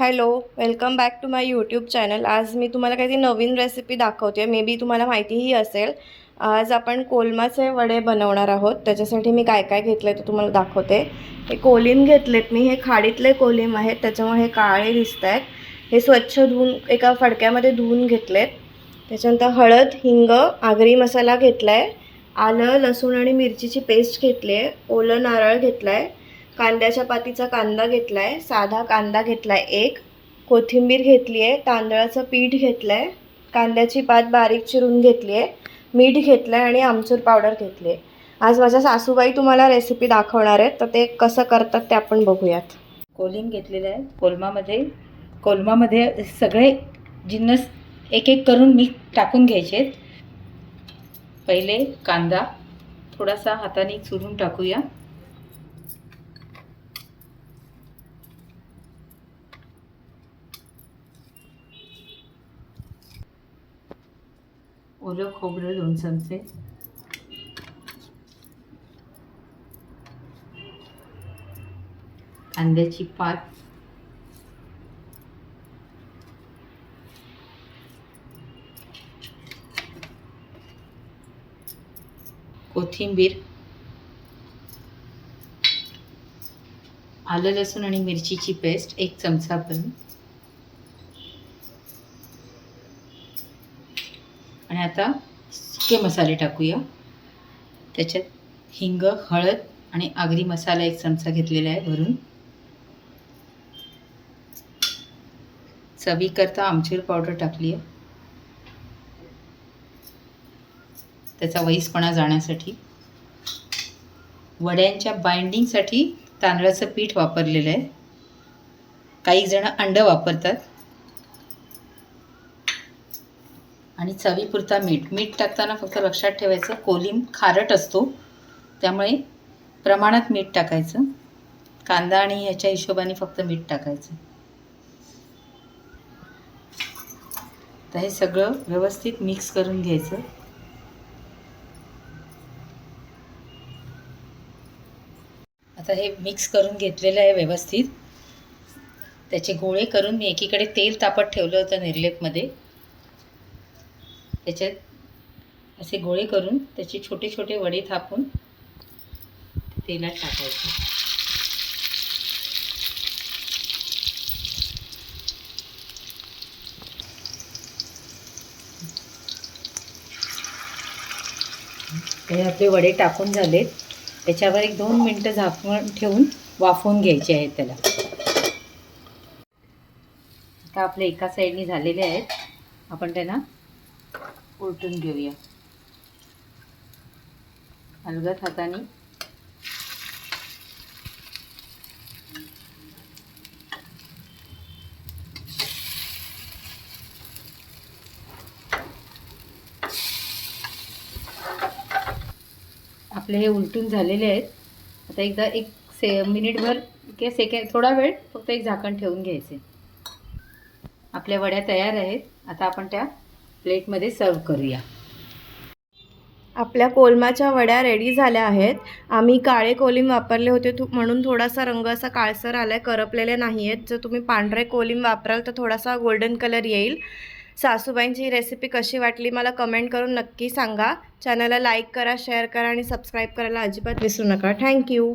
Hello welcome back to my YouTube channel आज मी तुम्हाला काहीतरी नवीन रेसिपी दाखवते. मे बी तुम्हाला माहितीही असेल. आज आपण कोलमाचे वडे बनवणार आहोत. त्याच्यासाठी मी काय काय घेतलं ते तुम्हाला दाखवते. हे कोलिम घेतलेत मी. हे खाडीतले कोलिम आहेत. त्याच्यामुळे हे काळे दिसत आहेत हे स्वच्छ धुवून एका फडक्यामध्ये धुवून घेतलेत. त्याच्यानंतर हळद हिंग आगरी मसाला घेतला आहे आलं लसूण आणि मिरचीची पेस्ट घेतली आहे ओलं नारळ घेतला आहे कांद्याच्या पातीचा कांदा घेतला आहे साधा कांदा घेतला आहे एक कोथिंबीर घेतली आहे तांदळाचं पीठ घेतलं आहे कांद्याची पात बारीक चिरून घेतली आहे मीठ घेतलं आहे आणि आमचूर पावडर घेतली आहे आज माझ्या सासूबाई तुम्हाला रेसिपी दाखवणार आहेत तर ते कसं करतात ते आपण बघूयात. कोलिम घेतलेलं आहे कोलमामध्ये. कोलमामध्ये सगळे जिन्नस एक एक करून मी टाकून घ्यायचे पहिले कांदा थोडासा हाताने चुरून टाकूया. ओलं खोबरं दोन चमचे. कांद्याची पात. कोथिंबीर. आलं लसूण आणि मिरचीची पेस्ट एक चमचा पण. आणि आता सुके मसाले टाकूया. त्याच्यात हिंग हळद आणि आगरी मसाला एक चमचा घेतलेला आहे भरून चवीकरता आमचूर पावडर टाकली आहे त्याचा वईसपणा जाण्यासाठी. वड्यांच्या बाइंडिंगसाठी तांदळाचं पीठ वापरलेलं आहे. काही जण अंडं वापरतात. आणि चवीपुरता मीठ. मीठ टाकताना फक्त लक्षात ठेवायचं कोलिम खारट असतो. त्यामुळे प्रमाणात मीठ टाकायचं. कांदा आणि ह्याच्या हिशोबाने फक्त मीठ टाकायचं. तर हे सगळं व्यवस्थित मिक्स करून घ्यायचं. आता हे मिक्स करून घेतलेलं आहे व्यवस्थित. त्याचे गोळे करून मी एकीकडे तेल तापत ठेवलं होतं निर्लेपमध्ये त्याच्यात असे गोळे करून त्याचे छोटे छोटे वडे थापून तेलात टाकायचे. हे आपले वडे टाकून झालेत. त्याच्यावर एक दोन मिनटं झाकून ठेवून वाफवून घ्यायचे आहेत त्याला. आता आपले एका साईडनी झालेले आहेत. आपण त्यांना उलटून घेऊया. हलगत हाताने. आपले हे उलटून झालेले आहेत. आता एकदा एक से मिनिटभर किंवा सेकंड थोडा वेळ फक्त एक झाकण ठेवून घ्यायचे. आपल्या वड्या तयार आहेत. आता आपण त्या प्लेटमध्ये सर्व करूया. आपल्या कोलमाच्या वड्या रेडी झाल्या आहेत. आम्ही काळे कोलिम वापरले होते थो- म्हणून थोडासा रंग असा काळसर आला आहे करपलेले नाही आहेत जर तुम्ही पांढरे कोलिम वापराल तर थोडासा गोल्डन कलर येईल. सासूबाईंची रेसिपी कशी वाटली मला कमेंट करून नक्की सांगा. चॅनलला लाईक करा शेअर करा आणि सबस्क्राईब करायला अजिबात विसरू नका. थँक्यू